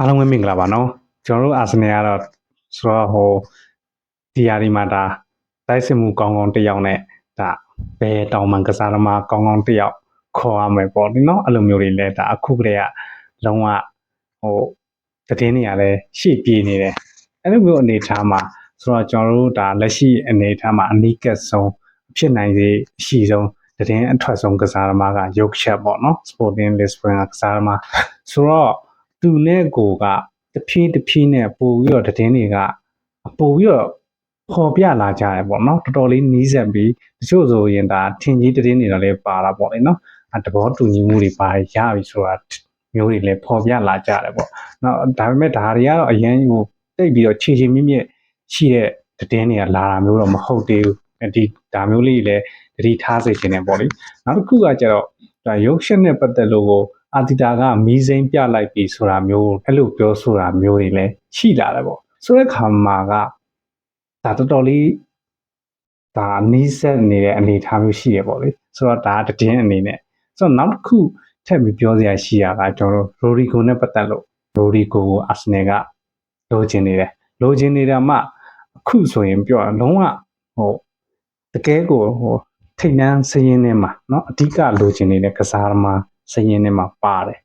အားလုံးပဲမင်္ဂလာပါနော်ကျွန်တော်တို့အာဆင်နယ်ကတော့ဆိုတော့ဟိုဒီယာဒီမှာဒါတိုက်စစ်မှုကောင်းကောင်းတစ်ယောက်နဲ့ဒါဘယ်တောင်မှန်ကစားသမားကောင်းကောင်းတစ်ယောက်ခေါ်ရမယ်ပေါ့ဒီနော်အဲ့လိုမျိုးတွေလဲဒါအခုကတည်းကလုံးဝဟိုသတင်းတွေကလည်းရှေ့ပြေးနေတယ်အဲ့လိုမျိုးအနေအထားမှာဆိုတော့ကျွန်တော်တို့ဒါလက်ရှိအနေအထားမှာအနီးကပ်ဆုံးဖြစ်နိုင်စေအရှိဆုံးသတင်းအထွက်ဆုံးကစားသမားကရုပ်ချက်ပေါ့နော် Sporting Lisbon ကကစားသမားဆိုတော့ သူနဲ့ကိုကတဖြည်းတဖြည်းနဲ့ပို့ပြီးတော့သတင်းတွေကပို့ပြီးတော့ပေါ်ပြလာကြတယ်ပေါ့နော်တော်တော်လေးနီးစပ်ပြီးတချို့ဆိုရင်ဒါထင်ကြီးသတင်းတွေတော့လည်းပါတာပေါ့လေနော်အတဘောတူညီမှုတွေပါရပြီဆိုတာမျိုးတွေလည်းပေါ်ပြလာကြတယ်ပေါ့နော်ဒါပေမဲ့ဒါတွေကတော့အရင်ဟိုတိတ်ပြီးတော့ခြေခြေမြင့်မြင့်ရှိတဲ့သတင်းတွေကလာတာမျိုးတော့မဟုတ်သေးဘူးဒီဒါမျိုးလေးလည်းတတိထားစေချင်တယ်ပေါ့လေနောက်တစ်ခုကကျတော့ဒါရုပ်ရှင်နဲ့ပတ်သက်လို့ကို အာတီတာကမီးစိမ်းပြလိုက်ပြီဆိုတာမျိုးအဲ့လိုပြောဆိုတာမျိုးတွေလည်းရှိလာတယ်ပေါ့ဆိုတဲ့ခါမှာကဒါတော်တော်လေးဒါနီးစက်နေတဲ့အနေအထားမျိုးရှိရပေါ့လေဆိုတော့ဒါတည်င်းအနေနဲ့ဆိုတော့နောက်တစ်ခုထပ်ပြီးပြောစရာရှိတာကကျွန်တော်တို့ရိုဒီကိုနဲ့ပတ်သက်လို့ရိုဒီကိုကိုအာဆင်နယ်ကလိုချင်နေတယ်လိုချင်နေတာမှအခုဆိုရင်ပြောရလုံးဝဟိုတကယ်ကိုဟိုထိတ်နှန်းစရင်ထဲမှာเนาะအဓိကလိုချင်နေတဲ့ကစားသမား စရင်ထဲမှာပါတယ်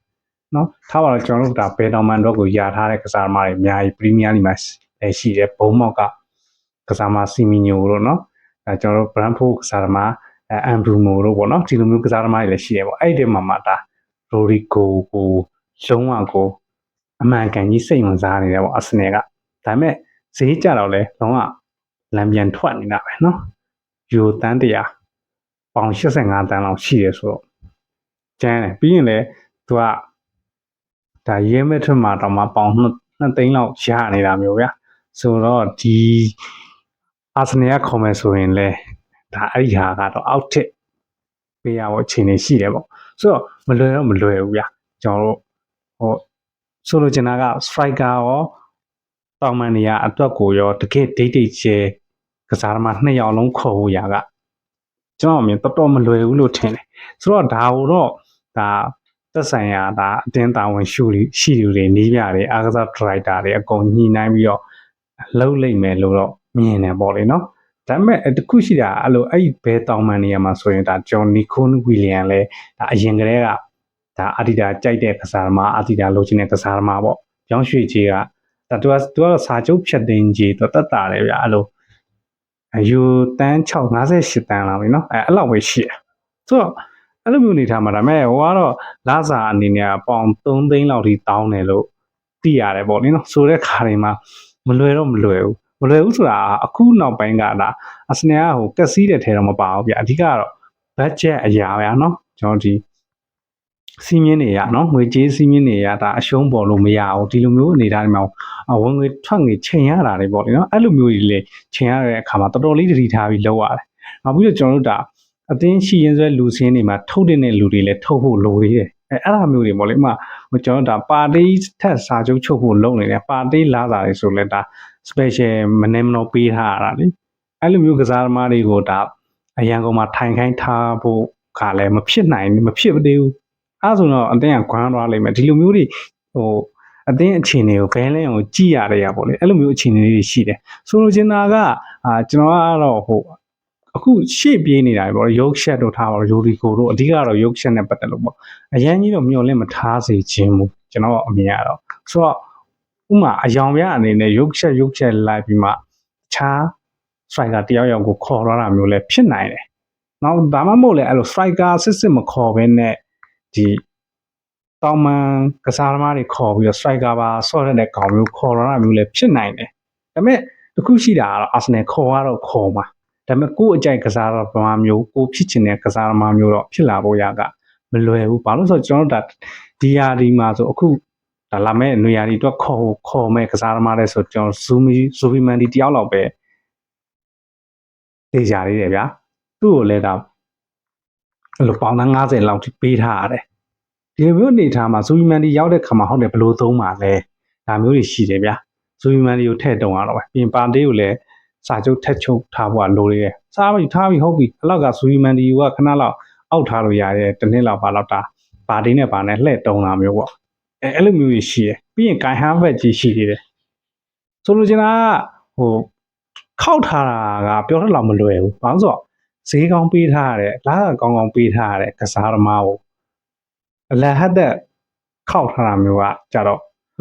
နော်ထားပါတော့ကျွန်တော်တို့ဒါဘယ်တော်မန်တော့ကိုယာထားတဲ့ကစားသမားတွေအများကြီးပရီးမီးယားလိမှာလည်းရှိတယ်ဘုံမောက်ကကစားသမားစီမီညိုတို့နော်အဲကျွန်တော်တို့ဘရန်ဖိုးကစားသမားအန်ဘရူမိုတို့ပေါ့နော်ဒီလိုမျိုးကစားသမားတွေလည်းရှိတယ်ပေါ့အဲ့ဒီမှာမှဒါရိုရီကိုကိုလုံးဝကိုအမှန်ကန်ကြီးစိတ်ဝင်စားနေတယ်ပေါ့အစနယ်ကဒါပေမဲ့ဈေးကြတော့လဲလုံးဝလမ်းပြန်ထွက်နေတာပဲနော်ယူတန်းတရာပေါင်85တန်းလောက်ရှိတယ်ဆိုတော့ ကျန်းတယ်ပြီးရင်လည်းသူကဒါရဲမဲ့ထွက်မှာတော့မှပေါင်2သိန်းလောက်ရနေတာမျိုးဗျာဆိုတော့ဒီအာဆနယ်ကခေါ်မယ်ဆိုရင်လဲဒါအဲ့ဒီဟာကတော့အောက်ထစ်ပေးရဖို့အခြေအနေရှိတယ်ပေါ့ဆိုတော့မလွယ်တော့မလွယ်ဘူးဗျာကျွန်တော်တို့ဟိုဆိုလိုချင်တာက striker ရောတောင်မန်နေရအတွက်ကိုရောတကယ်ဒိတ်ဒိတ်ချဲကစားသမားနှစ်ယောက်လုံးခေါ်ဖို့ရာကကျွန်တော်အမြင်တော်တော်မလွယ်ဘူးလို့ထင်တယ်ဆိုတော့ဒါကိုတော့ ဒါသက်ဆိုင်ရာဒါအတင်းတာဝန်ရှုရှိသူတွေနီးပြတွေအားကစားဒရိုက်တာတွေအကုန်ညှိနှိုင်းပြီးတော့လှုပ်လိုက်မယ်လို့တော့မြင်တယ်ပေါ့လေနော်ဒါပေမဲ့တခုရှိတာအဲ့လိုအဲ့ဒီဘဲတောင်မန်နေရာမှာဆိုရင်ဒါဂျွန်နီခွန်ဝီလီယံလဲဒါအရင်ကတည်းကဒါအာဒီတာကြိုက်တဲ့ကစားသမားအာဒီတာလိုချင်တဲ့ကစားသမားပေါ့ကျောင်းရွှေကြီးကဒါသူကသူကတော့စာချုပ်ဖြတ်သိမ်းကြီးသူတက်တာလေဗျအဲ့လိုယူတန်း658တန်းလာပြီနော်အဲအဲ့လောက်ပဲရှိတယ်ဆိုတော့ အဲ့လိုမျိုးနေထားမှာဒါပေမဲ့ဟိုကတော့လာစာအနေနဲ့ပေါင်3သိန်းလောက်ထိတောင်းတယ်လို့သိရတယ်ပေါ့နော်ဆိုတဲ့ခါတွေမှာမလွယ်တော့မလွယ်ဘူးမလွယ်ဘူးဆိုတာအခုနောက်ပိုင်းကဒါအစနေကဟိုကက်စီးတဲ့ထဲတော့မပါဘူးဗျအဓိကတော့ budget အရာပဲเนาะကျွန်တော်ဒီစီးမြင်းတွေရနော်ငွေကြေးစီးမြင်းတွေရဒါအရှုံးပေါ်လို့မရအောင်ဒီလိုမျိုးအနေထားတွေမှာဝင်ငွေထွက်ငွေချိန်ရတာတွေပေါ့လေနော်အဲ့လိုမျိုးတွေလေချိန်ရတဲ့အခါမှာတော်တော်လေးတတိထားပြီးလုပ်ရတယ်နောက်ပြီးတော့ကျွန်တော်တို့ဒါ အတင်းရှိရင်ဆွဲလူစင်းတွေမှာထုတ်တဲ့လူတွေလည်းထုတ်ဖို့လိုသေးတယ်အဲအဲ့လိုမျိုးတွေပေါ့လေဥမာကျွန်တော်တို့ဒါပါတီထက်စာချုပ်ချုပ်ဖို့လုပ်နေတယ်ပါတီလာတာတွေဆိုလဲဒါ special မနေမလို့ပေးထားရတာလေအဲ့လိုမျိုးကစားသမားတွေကိုဒါအရန်ကုန်မှာထိုင်ခိုင်းထားဖို့ကလည်းမဖြစ်နိုင်မဖြစ်သေးဘူးအဲ့ဆိုတော့အတင်းကခွမ်းသွားလိမ့်မယ်ဒီလိုမျိုးတွေဟိုအတင်းအခြေအနေကိုဘဲလင်းကိုကြည့်ရတဲ့ရပေါ့လေအဲ့လိုမျိုးအခြေအနေတွေရှိတယ်ဆိုလိုချင်တာကအာကျွန်တော်ကတော့ဟို အခုရှေ့ပြေးနေတာပေါ့ရုပ်ချက်တို့ထားပါရိုဒီကိုတို့အဓိကတော့ရုပ်ချက်နဲ့ပတ်သက်လို့ပေါ့အရန်ကြီးတော့မျောလင့်မထားစေခြင်းဘူးကျွန်တော်အမြင်ရတော့ဆိုတော့ဥမာအယောင်ပြအနေနဲ့ရုပ်ချက်ရုပ်ချက်လိုက်ပြီးမှခြား striker တယောက်ယောက်ကိုခေါ်ရတာမျိုးလည်းဖြစ်နိုင်တယ်။နောက်ဒါမှမဟုတ်လည်းအဲ့လို striker စစ်စစ်မခေါ်ဘဲနဲ့ဒီတောင်မန်ကစားသမားတွေခေါ်ပြီးတော့ striker ပါဆော့ရတဲ့ကောင်မျိုးခေါ်ရတာမျိုးလည်းဖြစ်နိုင်တယ်။ဒါပေမဲ့တခုရှိတာကတော့ Arsenal ခေါ်ရတော့ခေါ်မှာ။ ဒါပေမဲ့ကိုယ့်အကြိုက်ကစားတော့ဘာမျိုးကိုဖြစ်ချင်တဲ့ကစားသမားမျိုးတော့ဖြစ်လာဖို့ရကမလွယ်ဘူး။ဘာလို့ဆိုတော့ကျွန်တော်တို့ဒါဒီယာဒီမှာဆိုအခုဒါလာမဲ့နေရာဒီအတွက်ခေါ်ခေါ်မဲ့ကစားသမားတဲ့ဆိုကျွန်တော်ဇူမီဇူဘီမန်ဒီတယောက်လောက်ပဲတေးကြလေးတယ်ဗျာသူ့ကိုလည်းဒါအဲ့လိုပေါင်သား90လောက်ထိပေးထားရတယ်ဒီလိုမျိုးအနေထားမှာဇူဘီမန်ဒီရောက်တဲ့ခါမှာဟုတ်တယ်ဘလို့သုံးပါလဲဒါမျိုးတွေရှိတယ်ဗျာဇူဘီမန်ဒီကိုထည့်တုံရတော့ပဲပြင်ပါတေးကိုလည်း စာချုပ်ထက်ချုပ်ထားဖို့လိုသေးတယ်စားပြီထားပြီဟုတ်ပြီအဲ့လောက်ကဇူဘီမန်ဒီကခဏလောက်အောက်ထားလို့ရတယ်တနည်းလောက်ပါတော့တာပါတီးနဲ့ပါနဲ့လှည့်တုံတာမျိုးပေါ့အဲအဲ့လိုမျိုးကြီးရှိတယ်ပြီးရင်ဂိုင်ဟာဘက်ကြီးရှိသေးတယ်ဆိုလိုချင်တာကဟိုခောက်ထားတာကပြောတော့လောက်မလွယ်ဘူးဘာလို့ဆိုတော့ဈေးကောင်းပေးထားရတဲ့လားကကောင်းကောင်းပေးထားရတဲ့ကစားသမားကိုအလဟတ်သက်ခောက်ထားတာမျိုးကကြတော့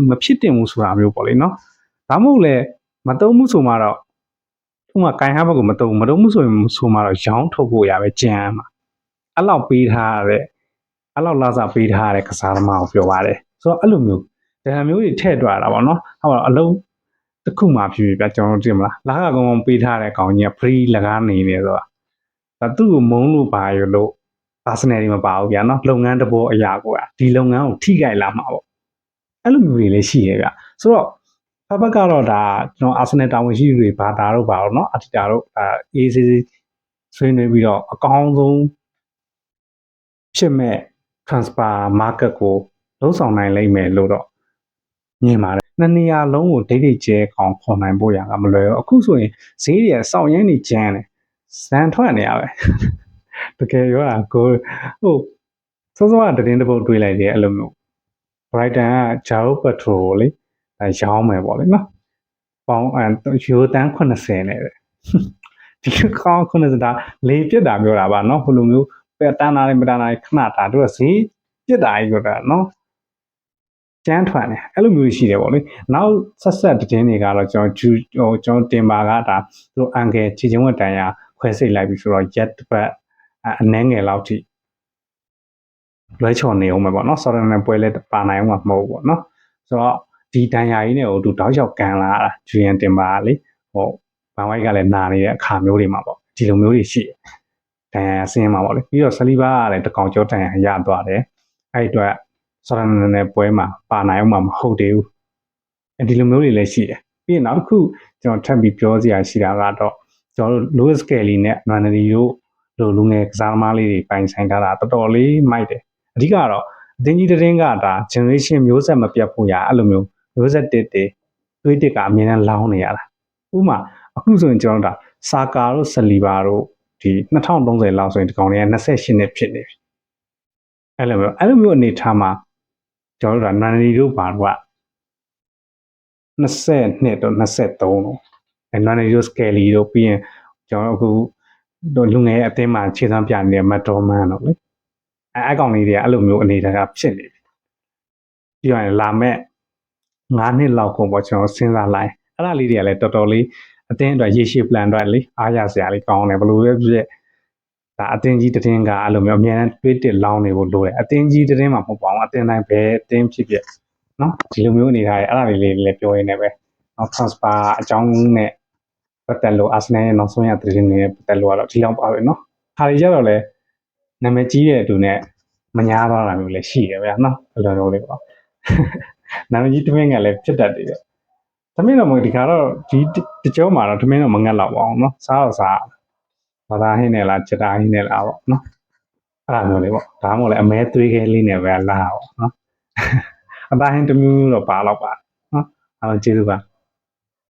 မဖြစ်တင်ဘူးဆိုတာမျိုးပေါ့လေနော်ဒါမှမဟုတ်လေမတုံးမှုဆိုမှတော့ ဥမာဂိုင်ဟာဘက်ကိုမတုံးဘူးမတုံးမှုဆိုရင်ဆိုမှတော့ရောင်းထုတ်ဖို့ရပဲကြံမှာအဲ့လောက်ပေးထားရတဲ့အဲ့လောက်လာစားပေးထားရတဲ့ကစားသမားကိုပြောပါတယ်ဆိုတော့အဲ့လိုမျိုးဒါမျိုးတွေထည့်တွက်ရတာပေါ့နော်ဟုတ်ပါတော့အလုံးတစ်ခုမှဖြစ်ဖြစ်ပြကျွန်တော်တို့သိမလားလာကကောင်ကောင်ပေးထားတဲ့ကောင်ကြီးက free လကားနေနေဆိုတာဒါသူ့ကိုမုန်းလို့ပါရလို့ personal တွေမပါဘူးဗျာနော်လုပ်ငန်းတစ်ဘောအရာကိုဒီလုပ်ငန်းကိုထိခိုက်လာမှာပေါ့အဲ့လိုမျိုးတွေလည်းရှိရဲ့ဗျဆိုတော့ဖ ဘက်ကတော့ဒါကျွန်တော်အာဆင်နယ်တာဝန်ရှိသူတွေဘာတာတော့ပါတော့เนาะအတီတာတို့အဲ AC ဆွေးနွေးပြီးတော့အကောင်းဆုံးဖြစ်မဲ့ transfer market ကိုလုံးဆောင်နိုင်လိမ့်မယ်လို့တော့မြင်ပါတယ်နှစ်နေရာလုံးကိုဒိတ်ဒိတ်ကျဲကောင်ခေါ်နိုင်ဖို့ရကမလွယ်ဘူးအခုဆိုရင်ဈေးတွေစောင့်ရင်းနေကျန်းတယ်ဇန်ထွက်နေရပဲတကယ်ရောတာကိုဟိုစောစောကတည်င်းတစ်ပုတ်တွေးလိုက်တယ်အဲ့လိုမျိုး Brighton က Jao Petrol ကိုလေအဲ ရောင်းမယ်ပေါ့လေနော်ပေါင်းအဲယူတန်း80နဲ့ပဲဒီကောင်း90တာလေပြစ်တာပြောတာပါနော်ဘယ်လိုမျိုးပဲတန်းတာလေးမတန်းတာလေးခဏတာတို့ကဈေးပြစ်တာကြီးပြောတာနော်ကျန်းထွန်တယ်အဲ့လိုမျိုးရှိတယ်ပေါ့လေနောက်ဆက်ဆက်တင်းတွေကတော့ကျွန်တော်ဂျူဟိုကျွန်တော်တင်ပါကဒါသူတို့အန်ကယ်ခြေချင်းဝတ်တန်ရာခွဲစိတ်လိုက်ပြီးဆိုတော့ jet တစ်ပတ်အနှဲငယ်လောက်ထိလွဲချော်နေအောင်ပဲပေါ့နော်ဆော်ရနယ်ပွဲလဲပါနိုင်အောင်မဟုတ်ဘူးပေါ့နော်ဆိုတော့ ဒီတန်ရာကြီးနဲ့ဟိုသူတောက်လျှောက်ကန်လာတာဂျူယန်တင်ပါလေဟိုဘန်ဝိုက်ကလည်းနာနေတဲ့အခါမျိုးတွေမှာပေါ့ဒီလိုမျိုးတွေရှိတယ်တန်ရာဆင်းမှာပေါ့လေပြီးတော့ဆလီဘာကလည်းတကောင်ကျော်တန်ရာရသွားတယ်အဲ့အတွက်ဆော်ရနယ်ပွဲမှာပါနိုင်အောင်မဟုတ်သေးဘူးအဲဒီလိုမျိုးတွေလည်းရှိတယ်ပြီးရင်နောက်တစ်ခုကျွန်တော်ထပ်ပြီးပြောစရာရှိတာကတော့ကျွန်တော်တို့ Louis Kelly နဲ့ Mandy တို့လိုလူငယ်ကစားသမားလေးတွေပိုင်ဆိုင်ထားတာတော်တော်လေးမိုက်တယ်အဓိကတော့အတင်းကြီးတင်းကဒါ generation မျိုးဆက်မပြတ်ဖို့ရအဲ့လိုမျိုး မျိုးဆက်တစ်တွေသွေးတစ်ကအမြဲတမ်းလောင်းနေရတာဥပမာအခုဆိုရင်ကျွန်တော်တို့ဒါစာကာတို့ဆလီဘာတို့ဒီ2030လောက်ဆိုရင်ဒီကောင်တွေက28နှစ်ဖြစ်နေပြီအဲ့လိုမျိုးအဲ့လိုမျိုးအနေထားမှာကျွန်တော်တို့ဒါနန်နီတို့ဘာတို့က20နှစ်တော့23တော့အဲနန်နီတို့စကယ်လီတို့ပြီးရင်ကျွန်တော်အခုတို့လူငယ်ရဲ့အသင်းမှာခြေစမ်းပြနေတဲ့မတ်တော်မန်တော့လေအဲအကောင်လေးတွေကအဲ့လိုမျိုးအနေထားကဖြစ်နေပြီပြီးရင်လာမဲ့ 9နှစ်လောက်ကုန်ပေါ့ကျွန်တော်စဉ်းစားလိုက်အဲ့ဒါလေးတွေကလည်းတော်တော်လေးအတင်းအတွက်ရေရှည် plan အတွက်လေအားရစရာလေးကောင်းတယ်ဘလို့ပဲဖြစ်ဒါအတင်းကြီးတတင်းကအဲ့လိုမျိုးအများနဲ့တွေးတစ်လောင်းနေဖို့လိုတယ်အတင်းကြီးတတင်းမှာမဟုတ်ပါဘူးအတင်းတိုင်းပဲအတင်းဖြစ်ဖြစ်နော်ဒီလိုမျိုးအနေထားရအဲ့ဒါလေးလေးလည်းပြောရင်းနဲ့ပဲနော် transfer အကြောင်းနဲ့ပတ်သက်လို့ Arsenal ရဲ့နောက်ဆုံးရသတင်းတွေနဲ့ပတ်သက်လို့ကတော့ဒီလောက်ပါပဲနော်။ဟာရီကျတော့လည်းနာမည်ကြီးတဲ့သူနဲ့မညာသွားတာမျိုးလည်းရှိတယ်ဗျာနော်။ဘယ်လိုမျိုးလေးပေါ့။ နာမည်ကြီးတမင်းကလည်းဖြစ်တတ်တယ်ဗျ။တမင်းတော့မဒီခါတော့ဒီတကြောမှာတော့တမင်းတော့မငတ်တော့ပါအောင်နော်။စားတော့စားဘာသာဟင်းနဲ့လားချက်တာဟင်းနဲ့လားပေါ့နော်။အဲ့လိုမျိုးလေးပေါ့။ဒါမှမဟုတ်လည်းအမဲသွေးခဲလေးနဲ့ပဲလာပေါ့နော်။အသားဟင်းတစ်မျိုးတော့ပါတော့ပါနော်။အားလုံးကျေးဇူးပါ။